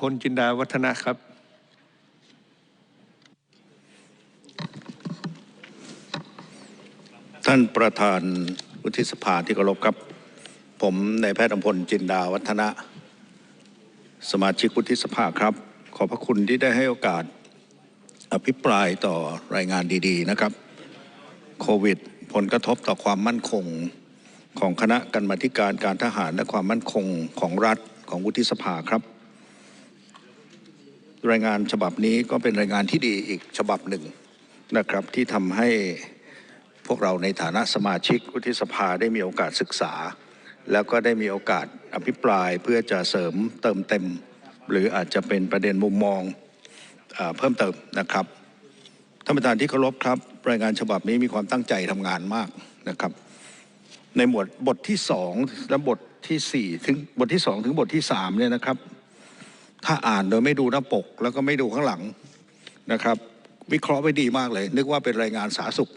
พลจินดาวัฒนะครับ ท่านประธานวุฒิสภาที่เคารพครับ ผมนายแพทย์อำพลจินดาวัฒนะ สมาชิกวุฒิสภาครับ ขอบพระคุณที่ได้ให้โอกาส อภิปรายต่อรายงานดีๆนะครับ โควิด ผลกระทบต่อความมั่นคงของคณะกรรมาธิการการทหารและความมั่นคงของรัฐของวุฒิสภาครับ รายงานฉบับนี้ก็เป็นรายงานที่ดีอีกฉบับหนึ่งนะครับที่ทำให้พวกเราในฐานะสมาชิกวุฒิสภาได้มีโอกาสศึกษา แล้วก็ได้มีโอกาสอภิปรายเพื่อจะเสริมเติมเต็ม หรืออาจจะเป็นประเด็นมุมมองเออเพิ่มเติมนะครับท่านประธานที่เคารพครับ รายงานฉบับนี้มีความตั้งใจทำงานมากนะครับ ในหมวดบทที่สองและบทที่สี่ถึงบทที่สองถึงบทที่สามเนี่ยนะครับ ถ้าอ่านโดยไม่ดูหน้าปก แล้วก็ไม่ดูข้างหลังนะครับ วิเคราะห์ไว้ดีมากเลย นึกว่าเป็นรายงานสาธารณสุข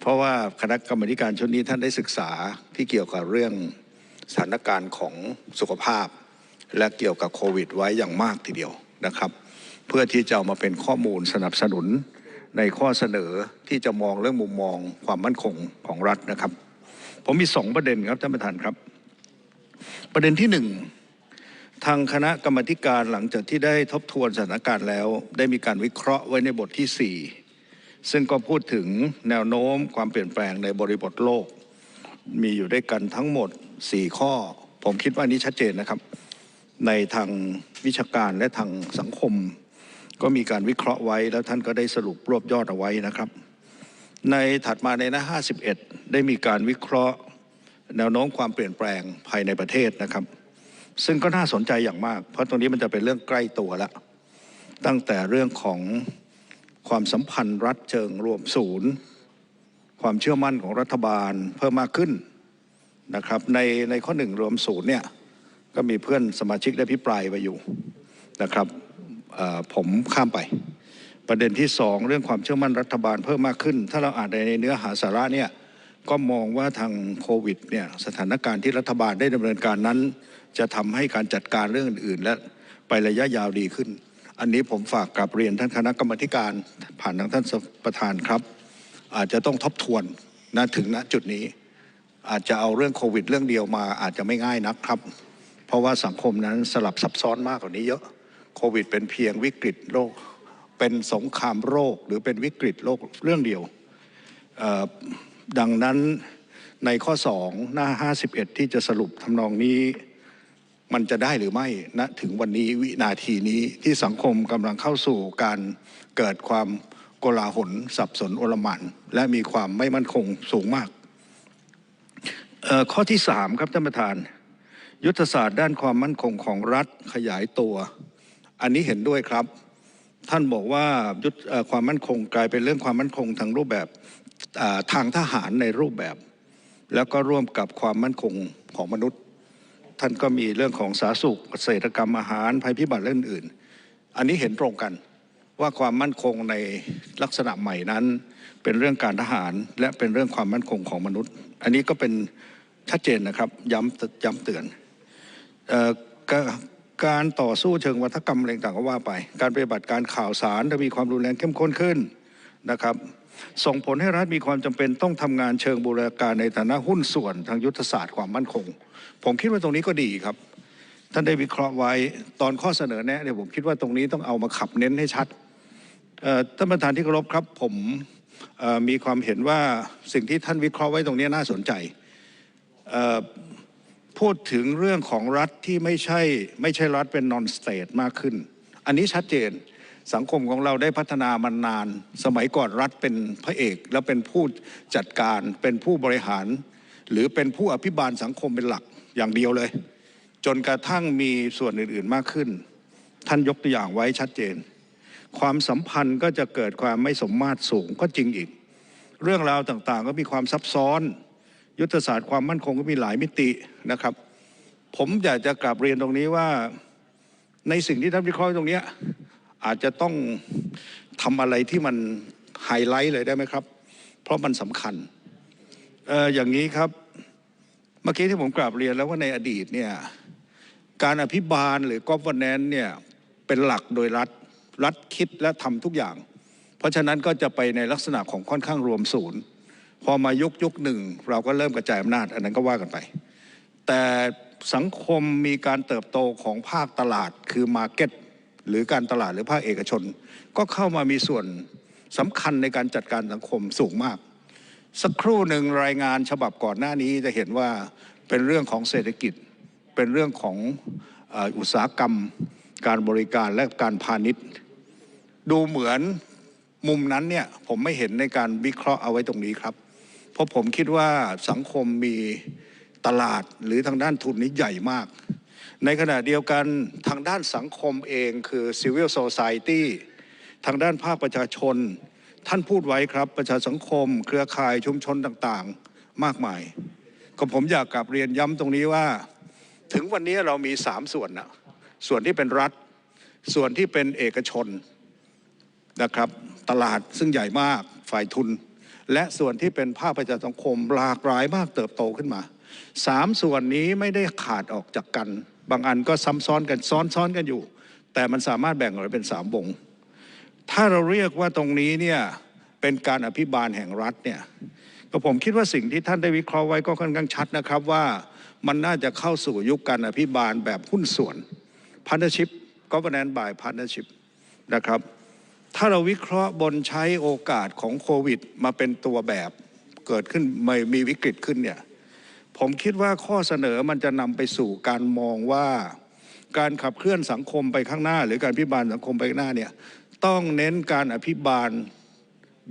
เพราะว่าคณะกรรมการชุดนี้ท่านได้ศึกษาที่เกี่ยวกับเรื่องสถานการณ์ของสุขภาพ และเกี่ยวกับโควิด ไว้อย่างมากทีเดียวนะครับ เพื่อที่จะเอามาเป็นข้อมูลสนับสนุนในข้อเสนอที่จะมองเรื่องมุมมองความมั่นคงของรัฐนะครับ ผมมีสองประเด็นครับท่านประธานครับ ประเด็นที่หนึ่ง ทางคณะกรรมการหลังจากที่ได้ทบทวนสถานการณ์แล้ว ได้มีการวิเคราะห์ไว้ในบทที่ 4 ซึ่งก็พูดถึงแนวโน้มความเปลี่ยนแปลงในบริบทโลก มีอยู่ด้วยกันทั้งหมด 4 ข้อ ผมคิดว่านี้ชัดเจนนะครับ ในทางวิชาการและทางสังคม ก็มีการวิเคราะห์ไว้แล้วท่านก็ได้สรุปรวบยอดเอาไว้นะครับ ในถัดมาในหน้า51 ได้มีการวิเคราะห์ แนวโน้มความเปลี่ยนแปลงภายในประเทศนะครับ ซึ่งก็น่าสนใจอย่างมาก เพราะตรงนี้มันจะเป็นเรื่องใกล้ตัวแล้วตั้งแต่เรื่องของความสัมพันธ์รัฐเชิงรวมศูนย์ ความเชื่อมั่นของรัฐบาลเพิ่มมากขึ้นนะครับในในข้อหนึ่งรวมศูนย์เนี่ยก็มีเพื่อนสมาชิกได้พิปรายไปอยู่นะครับผมข้ามไป ประเด็นที่สองเรื่องความเชื่อมั่นรัฐบาลเพิ่มมากขึ้น ถ้าเราอ่านในเนื้อหาสาระเนี่ยก็มองว่าทางโควิดเนี่ยสถานการณ์ที่รัฐบาลได้ดำเนินการนั้น จะทำให้การจัดการเรื่องอื่น และไประยะยาวดีขึ้น อันนี้ผมฝากกลับเรียนท่านคณะกรรมการผ่านทางท่านประธานครับ อาจจะต้องทบทวนนะถึงณจุดนี้ อาจจะเอาเรื่องโควิด เรื่องเดียวมาอาจจะไม่ง่ายนักครับ เพราะว่าสังคมนั้นสลับซับซ้อนมากกว่านี้เยอะโควิด เป็นเพียงวิกฤตโรคเป็นสงครามโรคหรือเป็นวิกฤตโรคเรื่องเดียว ดังนั้นในข้อ 2 หน้า 51 ที่จะสรุปทำนองนี้ มันจะได้หรือไม่ณถึงวันนี้วินาทีนี้ที่สังคมกำลังเข้าสู่การเกิดความโกลาหลสับสนโอลหมานและมีความไม่มั่นคงสูงมากข้อที่สามครับท่านประธาน ยุทธศาสตร์ด้านความมั่นคงของรัฐขยายตัว อันนี้เห็นด้วยครับ ท่านบอกว่ายุทธความมั่นคงกลายเป็นเรื่องความมั่นคงทางรูปแบบทางทหารในรูปแบบ แล้วก็ร่วมกับความมั่นคงของมนุษย์ ท่านก็มีเรื่องของสาธารณสุขเกษตรกรรมอาหารภัยพิบัติและอื่นๆ อันนี้เห็นตรงกันว่าความมั่นคงในลักษณะใหม่นั้น เป็นเรื่องการทหารและเป็นเรื่องความมั่นคงของมนุษย์ อันนี้ก็เป็นชัดเจนนะครับย้ำย้ำเตือนออการต่อสู้เชิงวัฒกรรมอะไรต่างก็ว่าไป การปฏิบัติการข่าวสารจะมีความรุนแรงเข้มข้นขึ้นนะครับ ส่งผลให้รัฐมีความจำเป็นต้องทำงานเชิงบูรณาการในฐานะหุ้นส่วนทางยุทธศาสตร์ความมั่นคง ผมคิดว่าตรงนี้ก็ดีครับ ท่านได้วิเคราะห์ไว้ตอนข้อเสนอแนะเนี่ยผมคิดว่าตรงนี้ต้องเอามาขับเน้นให้ชัดท่านประธานที่เคารพครับผมมีความเห็นว่าสิ่งที่ท่านวิเคราะห์ไว้ตรงนี้น่าสนใจพูดถึงเรื่องของรัฐที่ไม่ใช่ไม่ใช่รัฐเป็นนอนสเตทมากขึ้น อันนี้ชัดเจน สังคมของเราได้พัฒนามานาน สมัยก่อนรัฐเป็นพระเอก แล้วเป็นผู้จัดการเป็นผู้บริหาร หรือเป็นผู้อภิบาลสังคมเป็นหลักอย่างเดียวเลย จนกระทั่งมีส่วนอื่น ๆมากขึ้น ท่านยกตัวอย่างไว้ชัดเจน ความสัมพันธ์ก็จะเกิดความไม่สมมาตรสูงก็จริงอีก เรื่องราวต่างๆ ก็มีความซับซ้อน ยุทธศาสตร์ความมั่นคงก็มีหลายมิตินะครับ ผมอยากจะกลับเรียนตรงนี้ว่าในสิ่งที่ท่านวิเคราะห์ตรงเนี้ย อาจจะต้องทำอะไรที่มันไฮไลท์เลยได้ไหมครับ เพราะมันสำคัญเอออย่างนี้ครับเมื่อกี้ที่ผมกราบเรียนแล้วว่าในอดีตเนี่ยการอภิบาลหรือ governance เนี่ยเป็นหลักโดยรัฐรัฐคิดและทำทุกอย่าง เพราะฉะนั้นก็จะไปในลักษณะของค่อนข้างรวมศูนย์ พอมายุคยุคหนึ่ง เราก็เริ่มกระจายอำนาจ อันนั้นก็ว่ากันไป แต่สังคมมีการเติบโตของภาคตลาดคือมาร์เก็ต หรือการตลาดหรือภาคเอกชน ก็เข้ามามีส่วนสำคัญในการจัดการสังคมสูงมาก สักครู่หนึ่งรายงานฉบับก่อนหน้านี้จะเห็นว่าเป็นเรื่องของเศรษฐกิจ เป็นเรื่องของออุตสาหกรรม การบริการและการพาณิชย์ ดูเหมือนมุมนั้นเนี่ยผมไม่เห็นในการวิเคราะห์เอาไว้ตรงนี้ครับ เพราะผมคิดว่าสังคมมีตลาดหรือทางด้านทุนนี้ใหญ่มาก ในขณะเดียวกันทางด้านสังคมเองคือ civil society ทางด้านภาคประชาชน ท่านพูดไว้ครับประชาสังคม เครือข่ายชุมชนต่างๆ มากมาย ก็ผมอยากกลับเรียนย้ำตรงนี้ว่า ถึงวันนี้เรามีสามส่วนนะส่วนที่เป็นรัฐ ส่วนที่เป็นเอกชนนะครับ ตลาดซึ่งใหญ่มากฝ่ายทุน และส่วนที่เป็นภาคประชาสังคมหลากหลายมากเติบโตขึ้นมาสามส่วนนี้ไม่ได้ขาดออกจากกัน บางอันก็ซ้ำซ้อนกันซ้อนซ้อนกันอยู่ แต่มันสามารถแบ่งออกเป็นสามวง ถ้าเราเรียกว่าตรงนี้เนี่ยเป็นการอภิบาลแห่งรัฐเนี่ยก็ผมคิดว่าสิ่งที่ท่านได้วิเคราะห์ไว้ก็ค่อนข้างชัดนะครับว่ามันน่าจะเข้าสู่ยุคการอภิบาลแบบหุ้นส่วน partnership governance by partnership นะครับ ถ้าเราวิเคราะห์บนใช้โอกาสของโควิด มาเป็นตัวแบบเกิดขึ้นไม่มีวิกฤตขึ้นเนี่ย ผมคิดว่าข้อเสนอมันจะนำไปสู่การมองว่าการขับเคลื่อนสังคมไปข้างหน้า หรือการอภิบาลสังคมไปข้างหน้าเนี่ยต้องเน้นการอภิบาล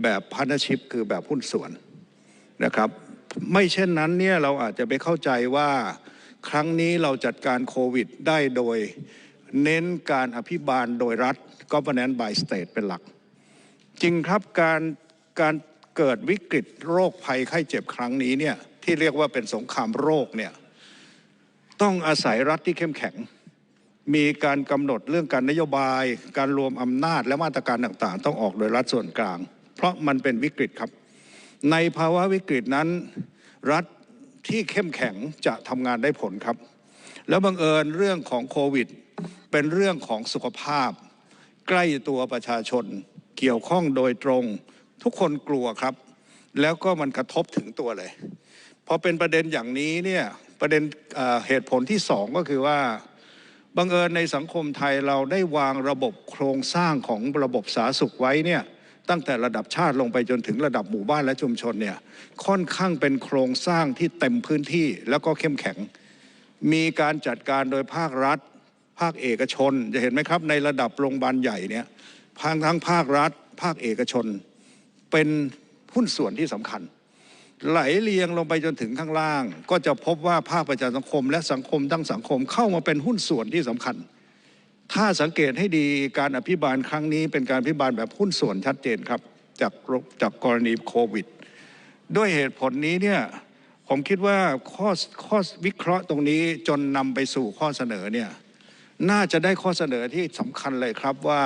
แบบพาร์ทชิพคือแบบหุ้นส่วนนะครับ ไม่เช่นนั้นเนี่ยเราอาจจะไปเข้าใจว่าครั้งนี้เราจัดการโควิดได้โดยเน้นการอภิบาลโดยรัฐ governance by state เป็นหลัก จริงครับการการเกิดวิกฤตโรคภัยไข้เจ็บครั้งนี้เนี่ย ที่เรียกว่าเป็นสงครามโรคเนี่ยต้องอาศัยรัฐที่เข้มแข็ง มีการกำหนดเรื่องการนโยบาย การรวมอำนาจและมาตรการต่างๆ ต้องออกโดยรัฐส่วนกลาง เพราะมันเป็นวิกฤตครับ ในภาวะวิกฤตนั้น รัฐที่เข้มแข็งจะทำงานได้ผลครับ แล้วบังเอิญเรื่องของโควิด เป็นเรื่องของสุขภาพ ใกล้ตัวประชาชน เกี่ยวข้องโดยตรง ทุกคนกลัวครับ แล้วก็มันกระทบถึงตัวเลย พอเป็นประเด็นอย่างนี้เนี่ยประเด็นเหตุผลที่สองก็คือว่าบังเอิญในสังคมไทยเราได้วางระบบโครงสร้างของระบบสาธารณสุขไว้เนี่ยตั้งแต่ระดับชาติลงไปจนถึงระดับหมู่บ้านและชุมชนเนี่ยค่อนข้างเป็นโครงสร้างที่เต็มพื้นที่แล้วก็เข้มแข็ง มีการจัดการโดยภาครัฐ ภาคเอกชน จะเห็นไหมครับ ในระดับโรงพยาบาลใหญ่เนี่ยทางทั้งภาครัฐ ภาคเอกชน เป็นหุ้นส่วนที่สำคัญ ไหลเรียงลงไปจนถึงข้างล่าง ก็จะพบว่าภาคประชาสังคม และสังคมทั้งสังคมเข้ามาเป็นหุ้นส่วนที่สำคัญ ถ้าสังเกตให้ดีการอภิบาลครั้งนี้เป็นการอภิบาลแบบหุ้นส่วนชัดเจนครับจากจากกรณีโควิด ด้วยเหตุผลนี้เนี่ยผมคิดว่าข้อข้อวิเคราะห์ตรงนี้จนนำไปสู่ข้อเสนอเนี่ยน่าจะได้ข้อเสนอที่สำคัญเลยครับว่า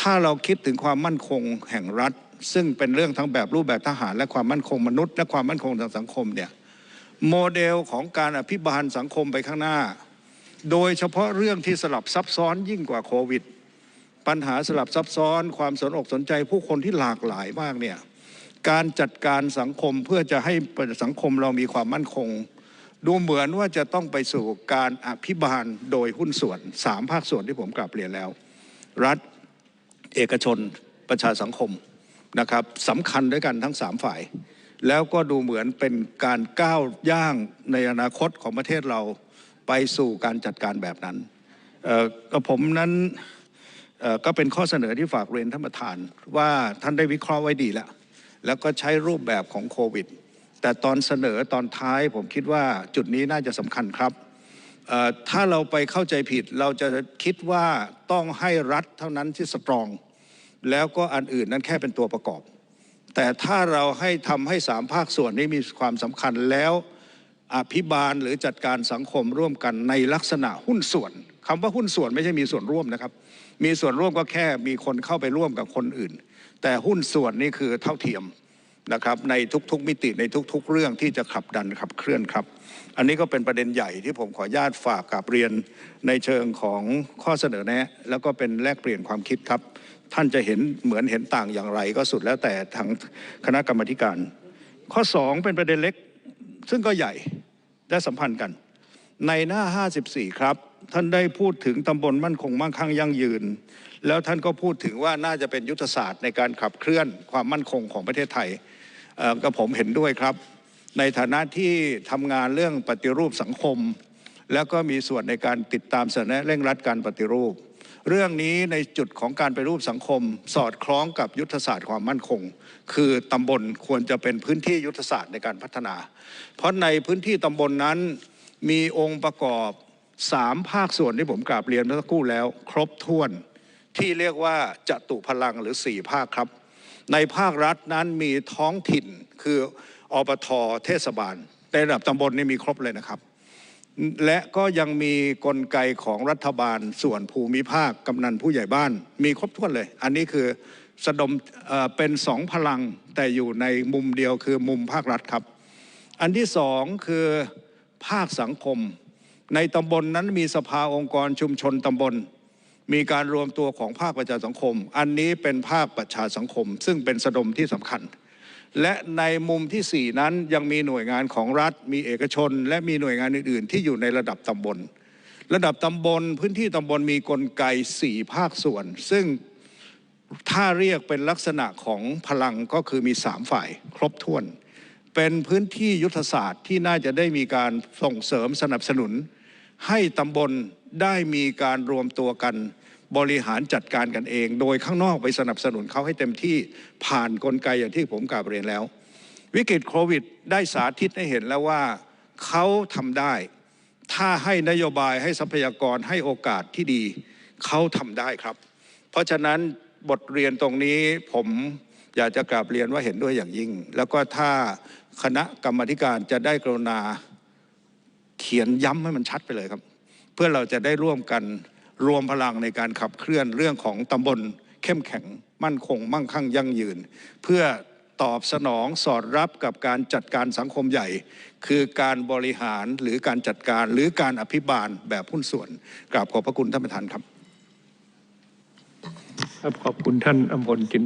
ถ้าเราคิดถึงความมั่นคงแห่งรัฐ ซึ่งเป็นเรื่องทั้งแบบรูปแบบทหาร และความมั่นคงมนุษย์ และความมั่นคงทางสังคมเนี่ยโมเดลของการอภิบาลสังคมไปข้างหน้า โดยเฉพาะเรื่องที่สลับซับซ้อนยิ่งกว่าโควิด ปัญหาสลับซับซ้อน ความสนอกสนใจผู้คนที่หลากหลายมากเนี่ยการจัดการสังคมเพื่อจะให้สังคมเรามีความมั่นคง ดูเหมือนว่าจะต้องไปสู่การอภิบาลโดยหุ้นส่วนสามภาคส่วนที่ผมกลับเรียนแล้ว รัฐ เอกชน ประชาสังคม นะครับสำคัญด้วยกันทั้งสามฝ่าย แล้วก็ดูเหมือนเป็นการก้าวย่างในอนาคตของประเทศเราไปสู่การจัดการแบบนั้นกับผมนั้นก็เป็นข้อเสนอที่ฝากเรียนท่านประธาน ว่าท่านได้วิเคราะห์ไว้ดีแล้ว แล้วก็ใช้รูปแบบของโควิด แต่ตอนเสนอตอนท้ายผมคิดว่าจุดนี้น่าจะสำคัญครับถ้าเราไปเข้าใจผิดเราจะคิดว่าต้องให้รัฐเท่านั้นที่สตรอง แล้วก็อันอื่นนั้นแค่เป็นตัวประกอบ แต่ถ้าเราให้ทำให้สามภาคส่วนนี้มีความสำคัญแล้วอภิบาลหรือจัดการสังคมร่วมกันในลักษณะหุ้นส่วนคำว่าหุ้นส่วนไม่ใช่มีส่วนร่วมนะครับ มีส่วนร่วมก็แค่มีคนเข้าไปร่วมกับคนอื่น แต่หุ้นส่วนนี่คือเท่าเทียมนะครับในทุกๆมิติในทุกๆ เรื่องที่จะขับดันขับเคลื่อนครับ อันนี้ก็เป็นประเด็นใหญ่ที่ผมขออนุญาตฝากกับเรียนในเชิงของข้อเสนอแนะ แล้วก็เป็นแลกเปลี่ยนความคิดครับ ท่านจะเห็นเหมือนเห็นต่างอย่างไร ก็สุดแล้วแต่ทางคณะกรรมการ ข้อ 2 เป็นประเด็นเล็ก ซึ่งก็ใหญ่และสัมพันธ์กัน ในหน้า 54 ครับ ท่านได้พูดถึงตำบลมั่นคงมั่งคั่งยั่งยืน แล้วท่านก็พูดถึงว่าน่าจะเป็นยุทธศาสตร์ในการขับเคลื่อนความมั่นคงของประเทศไทยกับผมเห็นด้วยครับ ในฐานะที่ทำงานเรื่องปฏิรูปสังคม แล้วก็มีส่วนในการติดตามเสนอเร่งรัดการปฏิรูป เรื่องนี้ในจุดของการไปรูปสังคม สอดคล้องกับยุทธศาสตร์ความมั่นคง คือตำบลควรจะเป็นพื้นที่ยุทธศาสตร์ในการพัฒนา เพราะในพื้นที่ตำบลนั้นมีองค์ประกอบสามภาคส่วนที่ผมกราบเรียนเมื่อสักครู่แล้ว ครบถ้วน ที่เรียกว่าจตุพลังหรือสี่ภาคครับ ในภาครัฐนั้นมีท้องถิ่นคืออบทเทศบาลในระดับตำบลนี่มีครบเลยนะครับ และก็ยังมีกลไกของรัฐบาลส่วนภูมิภาคกำนันผู้ใหญ่บ้าน มีครบถ้วนเลย อันนี้คือสะดมเเป็นสองพลังแต่อยู่ในมุมเดียวคือมุมภาครัฐครับ อันที่สองคือภาคสังคม ในตำบลนนั้นมีสภาองค์กรชุมชนตำบล มีการรวมตัวของภาคประชาสังคม อันนี้เป็นภาคประชาสังคม ซึ่งเป็นสะดมที่สำคัญ และในมุมที่สี่นั้นยังมีหน่วยงานของรัฐ มีเอกชน และมีหน่วยงานอื่น ๆ ที่อยู่ในระดับตำบล ระดับตำบลพื้นที่ตำบลมีกลไกสี่ภาคส่วน ซึ่งถ้าเรียกเป็นลักษณะของพลังก็คือมีสามฝ่าย ครบถ้วน เป็นพื้นที่ยุทธศาสตร์ที่น่าจะได้มีการส่งเสริมสนับสนุน ให้ตำบลได้มีการรวมตัวกัน บริหารจัดการกันเอง โดยข้างนอกไปสนับสนุนเขาให้เต็มที่ผ่านนกลไกอย่างที่ผมกล่าวเรียนแล้ว วิกฤตโควิด ได้สาธิตให้เห็นแล้วว่าเขาทำได้ ถ้าให้นโยบายให้ทรัพยากรให้โอกาสที่ดี เขาทำได้ครับ เพราะฉะนั้นบทเรียนตรงนี้ผมอยากจะกราบเรียนว่าเห็นด้วยอย่างยิ่ง แล้วก็ถ้าคณะกรรมการจะได้กรุณาเขียนย้ำให้มันชัดไปเลยครับ เพื่อเราจะได้ร่วมกัน รวมพลังในการขับเคลื่อนเรื่องของตำบลเข้มแข็งมั่นคง มั่งคั่งยั่งยืน เพื่อตอบสนองสอดรับกับการจัดการสังคมใหญ่ คือการบริหารหรือการจัดการหรือการอภิบาลแบบหุ้นส่วนกราบขอบพระคุณท่านประธานครับ ครับขอบคุณท่านอมพลจิน